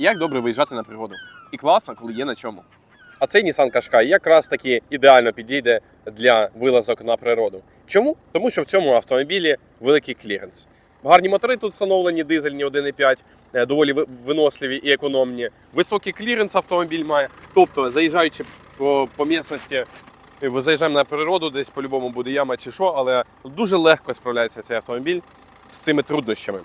Як добре виїжджати на природу. І класно, коли є на чому. А цей Nissan Qashqai якраз таки ідеально підійде для вилазок на природу. Чому? Тому що в цьому автомобілі великий кліренс. Гарні мотори тут встановлені, дизельні 1,5, е, доволі виносливі і економні. Високий кліренс автомобіль має. Тобто, заїжджаючи по, по місцевості, е, заїжджаємо на природу, десь по-любому буде яма чи що, але дуже легко справляється цей автомобіль з цими труднощами.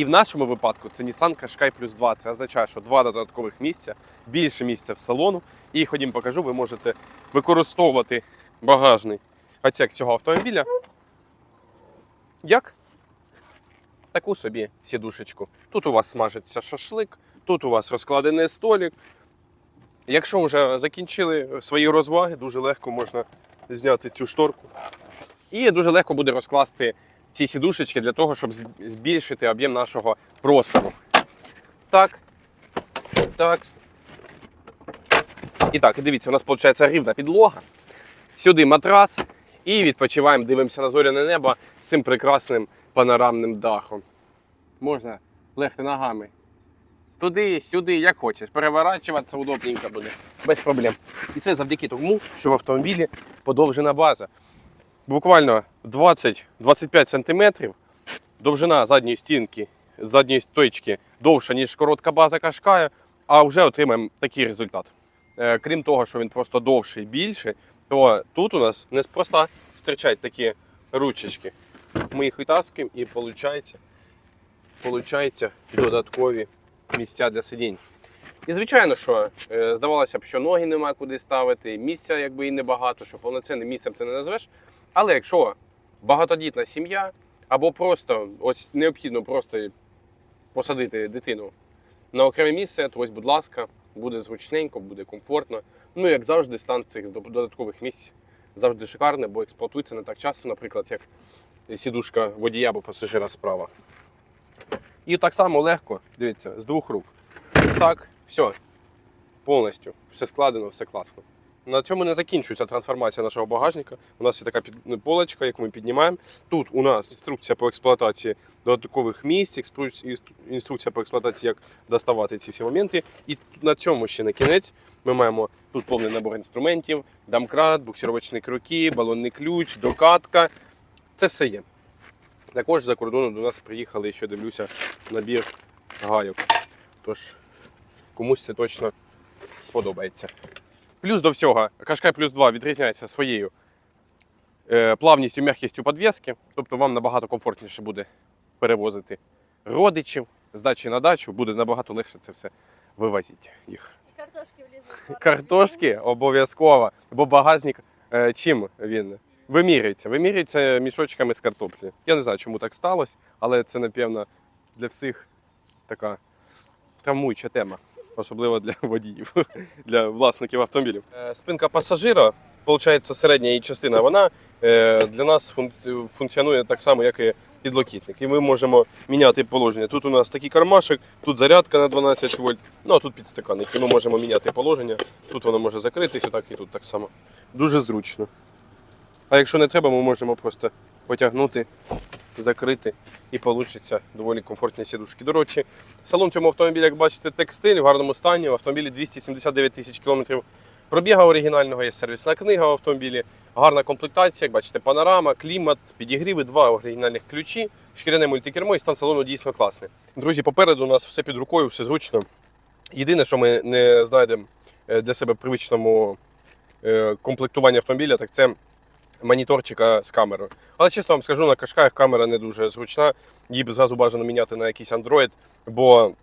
І в нашому випадку це Nissan Qashqai Plus 2. Це означає, що два додаткових місця, більше місця в салону. І ходім покажу, ви можете використовувати багажний отсек цього автомобіля. Як? Таку собі сідушечку. Тут у вас смажиться шашлик, тут у вас розкладений столик. Якщо вже закінчили свої розваги, дуже легко можна зняти цю шторку. І дуже легко буде розкласти ці сідушечки для того, щоб збільшити об'єм нашого простору. Так. Так. І так, дивіться, у нас виходить рівна підлога. Сюди матрас. І відпочиваємо, дивимося на зоряне небо з цим прекрасним панорамним дахом. Можна легти ногами. Туди, сюди, як хочеш. Переворачуватися удобненько буде. Без проблем. І це завдяки тому, що в автомобілі подовжена база. Буквально 20-25 см довжина задньої стінки, задньої точки довша, ніж коротка база Кашкая, а вже отримаємо такий результат. Е, Крім того, що він просто довший і більший, то тут у нас неспроста стирчать такі ручечки. Ми їх витаскуємо і виходить, получається додаткові місця для сидінь. І звичайно, що е, здавалося б, що ноги нема куди ставити, місця якби і небагато, що повноцінним місцем ти не назвеш. Але якщо багатодітна сім'я, або просто ось необхідно просто посадити дитину на окреме місце, то ось, будь ласка, буде зручненько, буде комфортно. Ну, як завжди, стан цих дод- додаткових місць завжди шикарний, бо експлуатується не так часто, наприклад, як сідушка водія або пасажира справа. І так само легко, дивіться, з двох рук. Цак, все. Повністю. Все складено, все класно. На цьому не закінчується трансформація нашого багажника. У нас є така полочка, яку ми піднімаємо. Тут у нас інструкція по експлуатації додаткових місць, інструкція по експлуатації, як доставати ці всі моменти. І на цьому ще на кінець ми маємо тут повний набор інструментів, дамкрат, буксировочні круки, балонний ключ, докатка. Це все є. Також за кордону до нас приїхали, ще дивлюся, набір гайок. Тож комусь це точно сподобається. Плюс до всього, Qashqai Plus 2 відрізняється своєю е, плавністю, м'якістю підвіски. Тобто вам набагато комфортніше буде перевозити родичів з дачі на дачу, буде набагато легше це все вивозити їх. І картошки влізли. Картошки обов'язково, бо багажник е, чим він вимірюється? Вимірюється мішочками з картоплі. Я не знаю, чому так сталося, але це, напевно, для всіх така травмуюча тема, особливо для водіїв, для власників автомобілів. Е, Спинка пасажира, виходить, середня її частина, вона е, для нас функціонує так само, як і підлокітник. І ми можемо міняти положення. Тут у нас такий кармашик, тут зарядка на 12 вольт, ну а тут підстаканник. І ми можемо міняти положення. Тут воно може закритися, так і тут так само. Дуже зручно. А якщо не треба, ми можемо просто потягнути, закрити і вийде доволі комфортні сідушки. До речі, салон цьому автомобілі, як бачите, текстиль в гарному стані. В автомобілі 279 тисяч кілометрів пробіга оригінального, є сервісна книга в автомобілі, гарна комплектація, як бачите, панорама, клімат, підігріви, два оригінальних ключі, шкіряне мультикермо і стан салону дійсно класний. Друзі, попереду у нас все під рукою, все зручно. Єдине, що ми не знайдемо е, для себе привичному е, комплектуванні автомобіля, так це моніторчика з камерою. Але чесно вам скажу, на кашках камера не дуже зручна. Її б зразу бажано міняти на якийсь Android, бо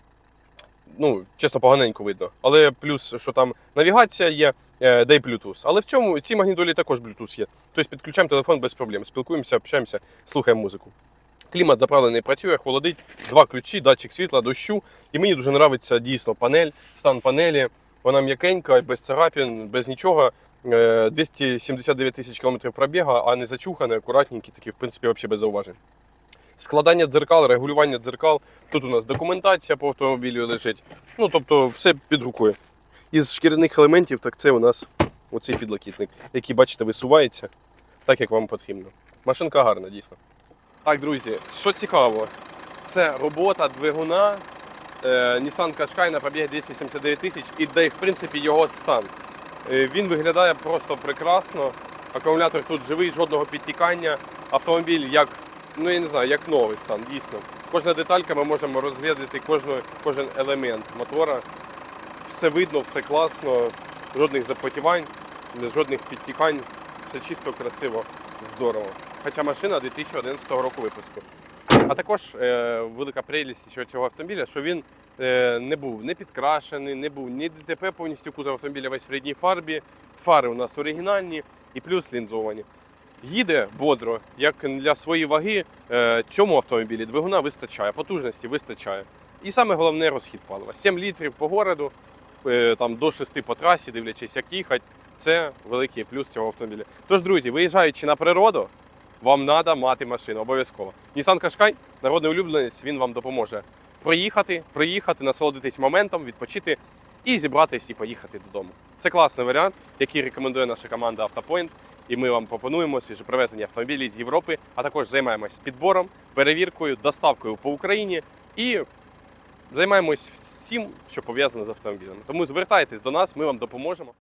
ну, чесно, поганенько видно. Але плюс, що там навігація є, е, де й Bluetooth. Але в цьому цій магнітолі також Bluetooth є. Тобто підключаємо телефон без проблем. Спілкуємося, общаємося, слухаємо музику. Клімат заправлений працює, холодить, два ключі, датчик світла, дощу. І мені дуже подобається дійсно панель, стан панелі. Вона м'якенька, без царапін, без нічого. Е, 279 тисяч кілометрів пробіга, а не зачуханий, акуратненький, такий, в принципі, взагалі без зауважень. Складання дзеркал, регулювання дзеркал. Тут у нас документація по автомобілю лежить. Ну, тобто, все під рукою. Із шкіряних елементів, так це у нас оцей підлокітник, який, бачите, висувається так, як вам потрібно. Машинка гарна, дійсно. Так, друзі, що цікаво, це робота двигуна е, Nissan Qashqai на пробіг 279 тисяч і де в принципі його стан. Е, Він виглядає просто прекрасно. Акумулятор тут живий, жодного підтікання. Автомобіль як, ну я не знаю, як новий стан, дійсно. Кожна деталька ми можемо розглядати кожну, кожен елемент мотора. Все видно, все класно, жодних запотівань, жодних підтікань. Все чисто, красиво, здорово. Хоча машина 2011 року випуску. А також е, велика прелість що цього автомобіля, що він е, не був не підкрашений, не був ні ДТП повністю кузов автомобіля весь в рідній фарбі. Фари у нас оригінальні і плюс лінзовані. Їде бодро, як для своєї ваги е, цьому автомобілі двигуна вистачає, потужності вистачає. І саме головне розхід палива. 7 літрів по городу, е, там до 6 по трасі, дивлячись, як їхати. Це великий плюс цього автомобіля. Тож, друзі, виїжджаючи на природу, вам треба мати машину обов'язково. Nissan Qashqai, народний улюбленець, він вам допоможе проїхати, проїхати, насолодитись моментом, відпочити і зібратись і поїхати додому. Це класний варіант, який рекомендує наша команда Автопоінт. І ми вам пропонуємо свіжопривезені автомобілі з Європи, а також займаємось підбором, перевіркою, доставкою по Україні і займаємось всім, що пов'язано з автомобілями. Тому звертайтесь до нас, ми вам допоможемо.